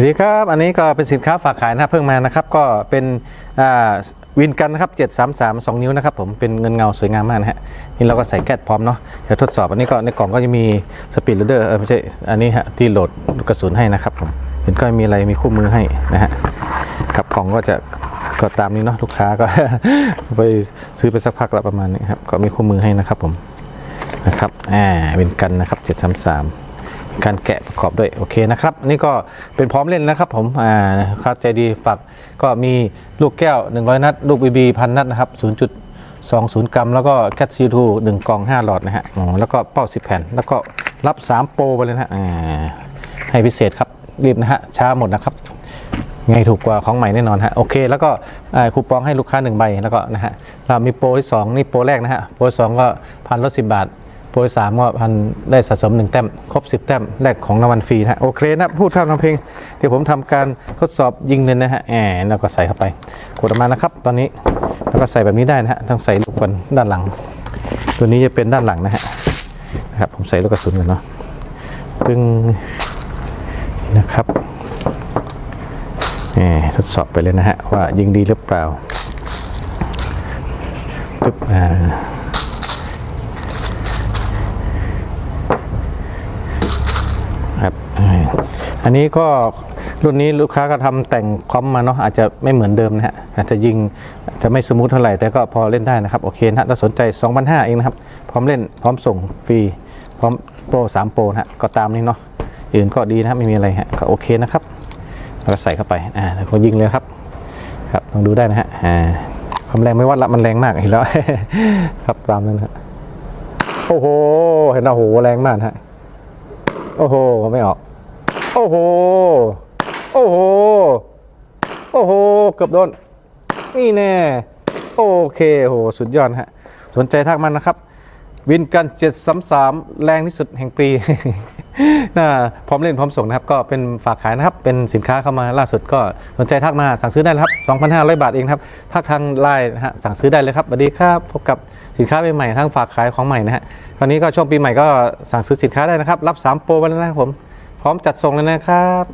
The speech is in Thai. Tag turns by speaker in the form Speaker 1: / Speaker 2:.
Speaker 1: สวัสดีครับ อันนี้ก็เป็นสินค้าฝากขายนะครับเพิ่งมานะครับ ก็เป็นวินกันนะครับ 733 2 นิ้วนะครับผมเป็นเงินเงาสวยงามมากนะฮะนี่เราก็ใส่แก๊สพร้อมเนาะเดี๋ยวทดสอบอันนี้ก็ในกล่องก็จะมีสปีดโรเดอร์ไม่ใช่อันนี้ฮะที่โหลดกกระสุนให้นะครับผมเห็นก็มีอะไรมีคู่มือให้นะฮะครับกล่องก็จะก็ตามนี้เนาะลูกค้าก็ไปซื้อไปสักพักละประมาณนี้ครับก็มีคู่มือให้นะครับผมนะครับอ่าวินกันนะครับ 733 การแกะประกอบด้วยโอเคนะครับอันนี้ก็เป็นพร้อมเล่นนะครับผมอ่าครับใจดีฝากก็มีลูกแก้ว 100 นัด ลูกบีบีพันนัดนะครับ 0.20 กรัม แล้วก็แคทซีทูหนึ่งกล่อง 5 หลอดนะฮะอ๋อแล้วก็เป้า 10 แผ่น แล้วก็รับ 3 โปรไปเลยนะฮะให้พิเศษครับรีบนะฮะช้าหมดนะครับไงถูกกว่าของใหม่แน่นอนฮะโอเค แล้วก็คูปองให้ลูกค้าหนึ่งใบแล้วก็นะฮะเรามีโปรที่สองนี่โปรแรกนะฮะโปรสองก็พันลดสิบาท โปรที่สามก็พันได้สะสมหนึ่งแต้มครบสิบแต้มแรกของรางวัลฟรีนะฮะโอเคนะพูดข้ามทางเพลงเดี๋ยวผมทำการทดสอบยิงเลยนะฮะแหมแล้วก็ใส่เข้าไปกดออกมานะครับ ตอนนี้แล้วก็ใส่แบบนี้ได้นะฮะต้องใส่ลูกบอลด้านหลัง ตัวนี้จะเป็นด้านหลังนะฮะนะครับผมใส่ลูกกระสุนกันเนาะปึ้งนี่นะครับนี่ทดสอบไปเลยนะฮะว่ายิงดีหรือเปล่าปึ๊บอ่า ครับอันนี้ก็รุ่นนี้ลูกค้าก็ทำแต่งคอมมาเนาะอาจจะไม่เหมือนเดิมนะฮะอาจจะยิงจะไม่สมูทเท่าไหร่แต่ก็พอเล่นได้นะครับ โอเคนะถ้าสนใจ 2,500 เองนะครับ พร้อมเล่นพร้อมส่งฟรีพร้อมโปร3โปรนะฮะก็ตามนี้เนาะอื่นก็ดีนะไม่มีอะไรฮะก็โอเคนะครับแล้วก็ใส่เข้าไปอ่าแล้วก็ยิงเลยครับ ครับลองดูได้นะฮะอ่าความแรงไม่วัดละมันแรงมากเห็นแล้วครับตามนั้นฮะโอ้โหเห็นแล้วโหแรงมากฮะ โอ้โหไม่ออก โอ้โห โอ้โห โอ้โห เกือบโดน นี่แน่ โอเคโห สุดยอดฮะ สนใจทักมันนะครับ วินกัน 733 แรงที่สุดแห่งปีน่าพร้อมเล่นพร้อมส่งนะครับ ก็เป็นฝากขายนะครับ เป็นสินค้าเข้ามาล่าสุดก็สนใจทักมาสั่งซื้อได้เลยครับ 2,500 บาทเองครับ ทักทางไลน์นะฮะสั่งซื้อได้เลยครับสวัสดีครับ พบกับ สินค้าใหม่ๆทั้งฝากขายของใหม่นะฮะตอนนี้ก็ช่วงปีใหม่ก็สั่งซื้อสินค้าได้นะครับ รับ 3 โปรไปแล้วนะครับผม พร้อมจัดส่งเลยนะครับ